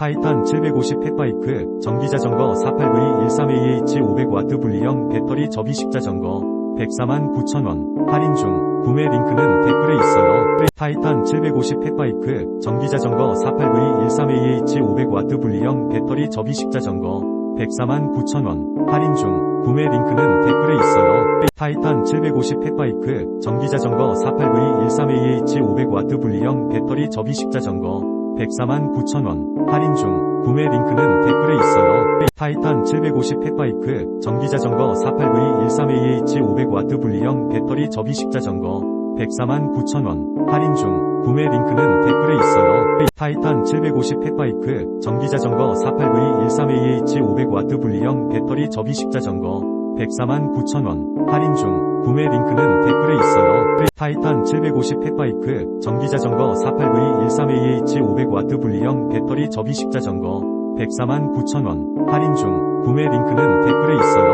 타이탄 750 펫바이크, 전기자전거 489E13AH 500W 분리형 배터리 접이식 자전거, 104만 9천원, 할인 중, 구매 링크는 댓글에 있어요. 타이탄 750 펫바이크, 전기자전거 489E13AH 500W 분리형 배터리 접이식 자전거, 104만 9천원, 할인 중, 구매 링크는 댓글에 있어요. 타이탄 750 펫바이크, 전기자전거 489E13AH 500W 분리형 배터리 접이식 자전거, 104만 9천원, 할인 중, 구매 링크는 댓글에 있어요. 타이탄 750 펫바이크, 전기자전거 489E13AH 500W 분리형 배터리 접이식 자전거, 104만 9천원, 할인 중, 구매 링크는 댓글에 있어요. 타이탄 750 펫바이크, 전기자전거 489E13AH 500W 분리형 배터리 접이식 자전거, 104만 9천원, 할인 중, 구매 링크는 댓글에 있어요. 750 펫바이크, 전기자전거 489E13AH 500W 분리형 배터리 접이식 자전거, 104만 9천원, 할인 중, 구매 링크는 댓글에 있어요.